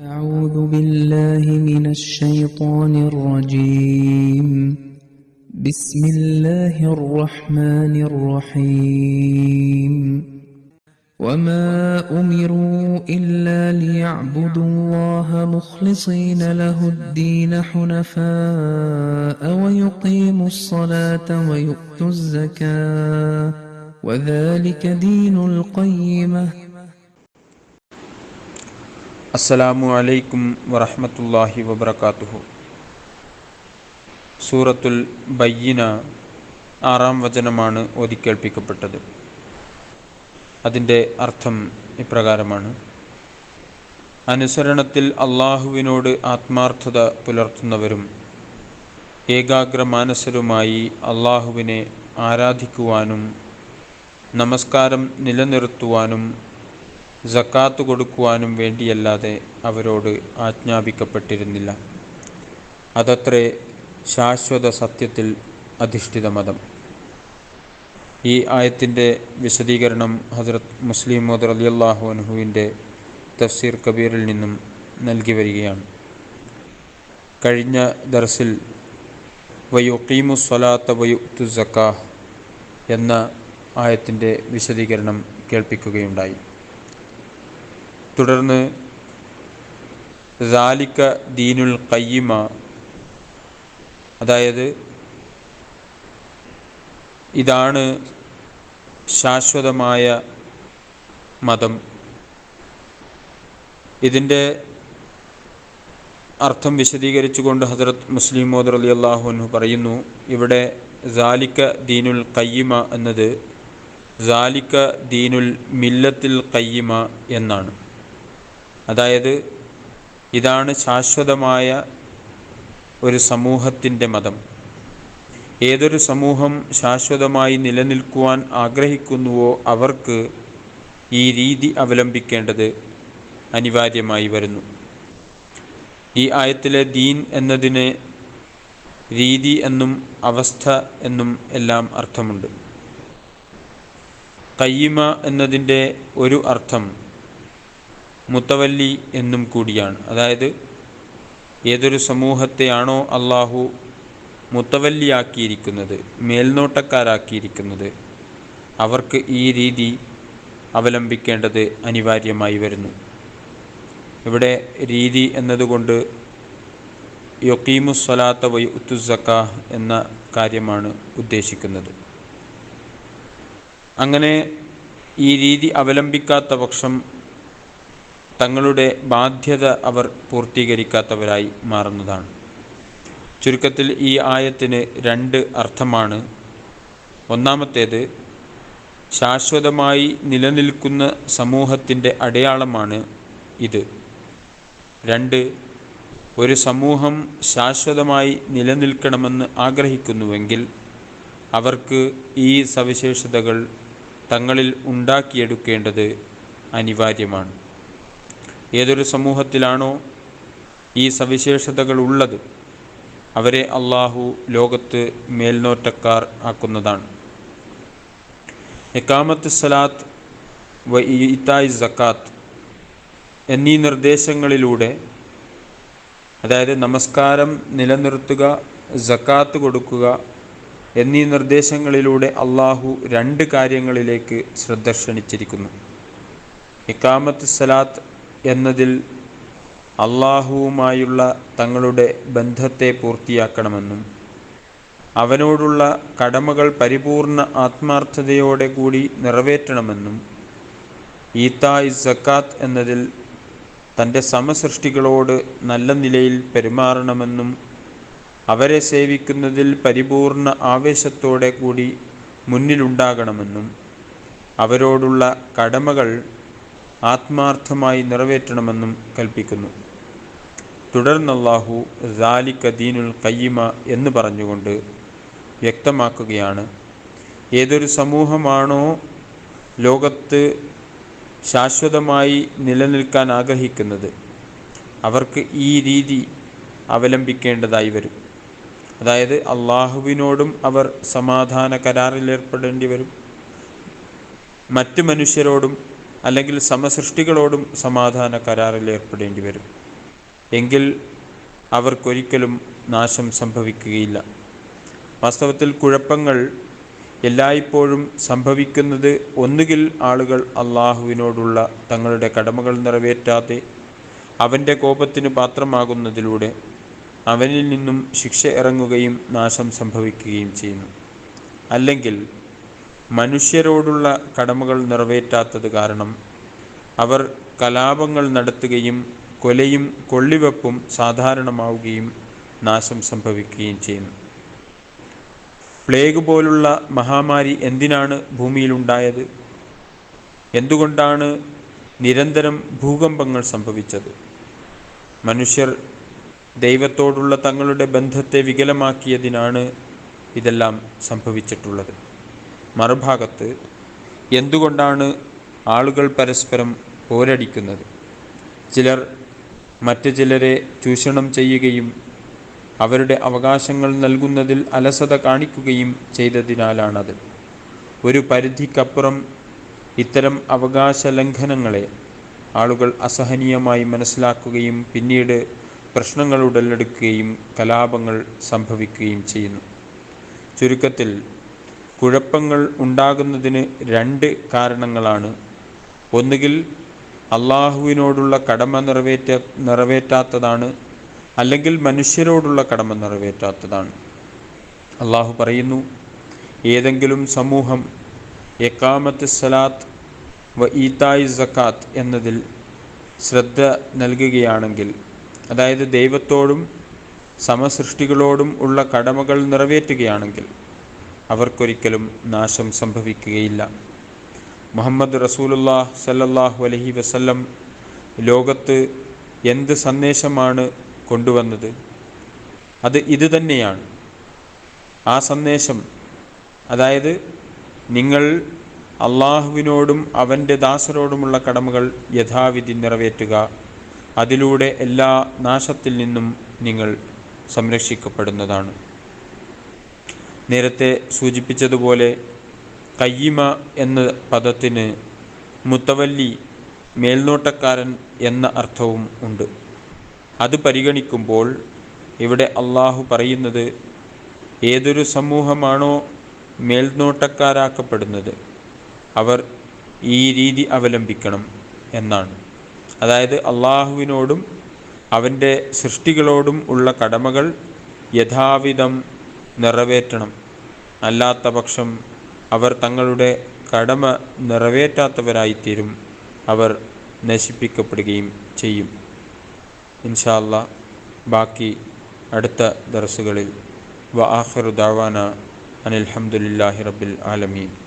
أعوذ بالله من الشيطان الرجيم. بسم الله الرحمن الرحيم. وما أمروا إلا ليعبدوا الله مخلصين له الدين حنفاء ويقيموا الصلاة ويؤتوا الزكاة. وذلك دين القيمة. അസ്സലാമു അലൈക്കും വറഹമത്തല്ലാഹി വബറകാതുഹു. സൂറത്തുൽ ബയ്യന ആറാം വചനമാണ് ഓതിക്കേൾപ്പിക്കപ്പെട്ടത് അതിന്റെ അർത്ഥം ഇപ്രകാരമാണ്. അനുസരണത്തിൽ അള്ളാഹുവിനോട് ആത്മാർത്ഥത പുലർത്തുന്നവരും ഏകാഗ്ര ഏകാഗ്രമാനസരുമായി അള്ളാഹുവിനെ ആരാധിക്കുവാനും നമസ്കാരം നിലനിർത്തുവാനും ജക്കാത്ത് കൊടുക്കുവാനും വേണ്ടിയല്ലാതെ അവരോട് ആജ്ഞാപിക്കപ്പെട്ടിരുന്നില്ല. അതത്രേ ശാശ്വത സത്യത്തിൽ അധിഷ്ഠിത മതം. ഈ ആയത്തിന്റെ വിശദീകരണം ഹസ്രത് മുസ്ലിം മോദർ അലി അള്ളാഹു അൻഹുവിന്റെ തഫ്സീർ കബീറിൽ നിന്നും നൽകി വരികയാണ്. കഴിഞ്ഞ ദർസിൽ വയുക്കീമു സ്വലാത്ത വയുത്തു സക്കാഹ് എന്ന ആയത്തിന്റെ വിശദീകരണം കേൾപ്പിക്കുകയുണ്ടായി. തുടർന്ന് റാലിക്ക ദീനുൽ കയ്യിമ അതായത് ഇതാണ് ശാശ്വതമായ മതം. ഇതിന്റെ അർത്ഥം വിശദീകരിച്ചുകൊണ്ട് ഹസരത്ത് മുസ്ലിം മോദർ അലി അള്ളാഹുനു പറയുന്നു ഇവിടെ ജാലിക്ക ദീനുൽ കയ്യിമ എന്നത് ജാലിക്ക ദീനുൽ മില്ലത്തിൽ കയ്യിമ എന്നാണ്. അതായത് ഇതാണ് ശാശ്വതമായ ഒരു സമൂഹത്തിന്റെ മതം. ഏതൊരു സമൂഹം ശാശ്വതമായി നിലനിൽക്കുവാൻ ആഗ്രഹിക്കുന്നുവോ അവർക്ക് ഈ രീതി അവലംബിക്കേണ്ടത് അനിവാര്യമായി വരുന്നു. ഈ ആയത്തിലെ ദീൻ എന്നതിന് രീതി എന്നും അവസ്ഥ എന്നും എല്ലാം അർത്ഥമുണ്ട്. കയ്യിമ എന്നതിന്റെ ഒരു അർത്ഥം മുത്തവല്ലി എന്നും കൂടിയാണ്. അതായത് ഏതൊരു സമൂഹത്തെയാണോ അള്ളാഹു മുത്തവല്ലിയാക്കിയിരിക്കുന്നത് മേൽനോട്ടക്കാരാക്കിയിരിക്കുന്നത് അവർക്ക് ഈ രീതി അവലംബിക്കേണ്ടത് അനിവാര്യമായി വരുന്നു. ഇവിടെ രീതി എന്നതുകൊണ്ട് യൊക്കീമുസ്വലാത്ത വൈ ഉത്തുസക്ക എന്ന കാര്യമാണ് ഉദ്ദേശിക്കുന്നത്. അങ്ങനെ ഈ രീതി അവലംബിക്കാത്ത പക്ഷം തങ്ങളുടെ ബാധ്യത അവർ പൂർത്തീകരിക്കാത്തവരായി മാറുന്നതാണ്. ചുരുക്കത്തിൽ ഈ ആയത്തിന് രണ്ട് അർത്ഥമാണ്. ഒന്നാമത്തേത് ശാശ്വതമായി നിലനിൽക്കുന്ന സമൂഹത്തിന്റെ അടയാളമാണ് ഇത്. രണ്ട് ഒരു സമൂഹം ശാശ്വതമായി നിലനിൽക്കണമെന്ന് ആഗ്രഹിക്കുന്നുവെങ്കിൽ അവർക്ക് ഈ സവിശേഷതകൾ തങ്ങളിൽ ഉണ്ടാക്കിയെടുക്കേണ്ടത് അനിവാര്യമാണ്. ഏതൊരു സമൂഹത്തിലാണോ ഈ സവിശേഷതകൾ ഉള്ളത് അവരെ അള്ളാഹു ലോകത്ത് മേൽനോറ്റക്കാർ ആക്കുന്നതാണ്. എക്കാമത്ത് സലാത്ത് വ ഇത്തായ് സക്കാത്ത് എന്നീ നിർദ്ദേശങ്ങളിലൂടെ അതായത് നമസ്കാരം നിലനിർത്തുക സക്കാത്ത് കൊടുക്കുക എന്നീ നിർദ്ദേശങ്ങളിലൂടെ അള്ളാഹു രണ്ട് കാര്യങ്ങളിലേക്ക് ശ്രദ്ധ ക്ഷണിച്ചിരിക്കുന്നു. ഇക്കാമത്ത് സലാത്ത് എന്നതിൽ അള്ളാഹുവുമായുള്ള തങ്ങളുടെ ബന്ധത്തെ പൂർത്തിയാക്കണമെന്നും അവനോടുള്ള കടമകൾ പരിപൂർണ ആത്മാർത്ഥതയോടെ കൂടി നിറവേറ്റണമെന്നും ഈത്തായ് സക്കാത്ത് എന്നതിൽ തന്റെ സമസൃഷ്ടികളോട് നല്ല നിലയിൽ പെരുമാറണമെന്നും അവരെ സേവിക്കുന്നതിൽ പരിപൂർണ ആവേശത്തോടെ കൂടി മുന്നിലുണ്ടാകണമെന്നും അവരോടുള്ള കടമകൾ ആത്മാർത്ഥമായി നിറവേറ്റണമെന്നും കൽപ്പിക്കുന്നു. തുടർന്നല്ലാഹു ദാലിക്ക ദീനുൽ കയ്യിമ എന്ന് പറഞ്ഞുകൊണ്ട് വ്യക്തമാക്കുകയാണ് ഏതൊരു സമൂഹമാണോ ലോകത്ത് ശാശ്വതമായി നിലനിൽക്കാൻ ആഗ്രഹിക്കുന്നത് അവർക്ക് ഈ രീതി അവലംബിക്കേണ്ടതായി വരും. അതായത് അള്ളാഹുവിനോടും അവർ സമാധാന കരാറിലേർപ്പെടേണ്ടി വരും മറ്റു മനുഷ്യരോടും അല്ലെങ്കിൽ സമസൃഷ്ടികളോടും സമാധാന കരാറിൽ ഏർപ്പെടേണ്ടി വരും. എങ്കിൽ അവർക്കൊരിക്കലും നാശം സംഭവിക്കുകയില്ല. വാസ്തവത്തിൽ കുഴപ്പങ്ങൾ എല്ലായ്പ്പോഴും സംഭവിക്കുന്നത് ഒന്നുകിൽ ആളുകൾ അള്ളാഹുവിനോടുള്ള തങ്ങളുടെ കടമകൾ നിറവേറ്റാതെ അവന്റെ കോപത്തിന് പാത്രമാകുന്നതിലൂടെ അവനിൽ നിന്നും ശിക്ഷ ഇറങ്ങുകയും നാശം സംഭവിക്കുകയും ചെയ്യുന്നു. അല്ലെങ്കിൽ മനുഷ്യരോടുള്ള കടമകൾ നിറവേറ്റാത്തത് കാരണം അവർ കലാപങ്ങൾ നടത്തുകയും കൊലയും കൊള്ളിവെപ്പും സാധാരണമാവുകയും നാശം സംഭവിക്കുകയും ചെയ്യുന്നു. പ്ലേഗ് പോലുള്ള മഹാമാരി എന്തിനാണ് ഭൂമിയിലുണ്ടായത്? എന്തുകൊണ്ടാണ് നിരന്തരം ഭൂകമ്പങ്ങൾ സംഭവിച്ചത്? മനുഷ്യർ ദൈവത്തോടുള്ള തങ്ങളുടെ ബന്ധത്തെ വികലമാക്കിയതിനാണ് ഇതെല്ലാം സംഭവിച്ചിട്ടുള്ളത്. മറുഭാഗത്ത് എന്തുകൊണ്ടാണ് ആളുകൾ പരസ്പരം പോരടിക്കുന്നത്? ചിലർ മറ്റു ചിലരെ ചൂഷണം ചെയ്യുകയും അവരുടെ അവകാശങ്ങൾ നൽകുന്നതിൽ അലസത കാണിക്കുകയും ചെയ്തതിനാലാണത്. ഒരു പരിധിക്കപ്പുറം ഇത്തരം അവകാശ ലംഘനങ്ങളെ ആളുകൾ അസഹനീയമായി മനസ്സിലാക്കുകയും പിന്നീട് പ്രശ്നങ്ങൾ ഉടലെടുക്കുകയും കലാപങ്ങൾ സംഭവിക്കുകയും ചെയ്യുന്നു. ചുരുക്കത്തിൽ കുഴപ്പങ്ങൾ ഉണ്ടാകുന്നതിന് രണ്ട് കാരണങ്ങളാണ്. ഒന്നുകിൽ അള്ളാഹുവിനോടുള്ള കടമ നിറവേറ്റ നിറവേറ്റാത്തതാണ് അല്ലെങ്കിൽ മനുഷ്യരോടുള്ള കടമ നിറവേറ്റാത്തതാണ്. അള്ളാഹു പറയുന്നു ഏതെങ്കിലും സമൂഹം എക്കാമത്ത് സലാത്ത് വ ഈത്തായ് സക്കാത്ത് എന്നതിൽ ശ്രദ്ധ നൽകുകയാണെങ്കിൽ അതായത് ദൈവത്തോടും സമസൃഷ്ടികളോടും ഉള്ള കടമകൾ നിറവേറ്റുകയാണെങ്കിൽ അവർക്കൊരിക്കലും നാശം സംഭവിക്കുകയില്ല. മുഹമ്മദ് റസൂലുല്ലാ സല്ലല്ലാഹു അലഹി വസല്ലം ലോകത്ത് എന്ത് സന്ദേശമാണ് കൊണ്ടുവന്നത്? അത് ഇത് തന്നെയാണ്. ആ സന്ദേശം അതായത് നിങ്ങൾ അള്ളാഹുവിനോടും അവന്റെ ദാസരോടുമുള്ള കടമകൾ യഥാവിധി നിറവേറ്റുക. അതിലൂടെ എല്ലാ നാശത്തിൽ നിന്നും നിങ്ങൾ സംരക്ഷിക്കപ്പെടുന്നതാണ്. നേരത്തെ സൂചിപ്പിച്ചതുപോലെ കയ്യിമ എന്ന പദത്തിന് മുത്തവല്ലി മേൽനോട്ടക്കാരൻ എന്ന അർത്ഥവും ഉണ്ട്. അത് പരിഗണിക്കുമ്പോൾ ഇവിടെ അള്ളാഹു പറയുന്നത് ഏതൊരു സമൂഹമാണോ മേൽനോട്ടക്കാരാക്കപ്പെടുന്നത് അവർ ഈ രീതി അവലംബിക്കണം എന്നാണ്. അതായത് അള്ളാഹുവിനോടും അവന്റെ സൃഷ്ടികളോടും ഉള്ള കടമകൾ യഥാവിധം നിറവേറ്റണം. അല്ലാത്ത പക്ഷം അവർ തങ്ങളുടെ കടമ നിറവേറ്റാത്തവരായിത്തീരും. അവർ നശിപ്പിക്കപ്പെടുകയും ചെയ്യും. ഇൻഷാല്ല ബാക്കി അടുത്ത ദർസുകളിൽ. വ ആഖിറു ദാവാന അനിൽഹമുല്ലാഹി റബ്ബിൽ ആലമീൻ.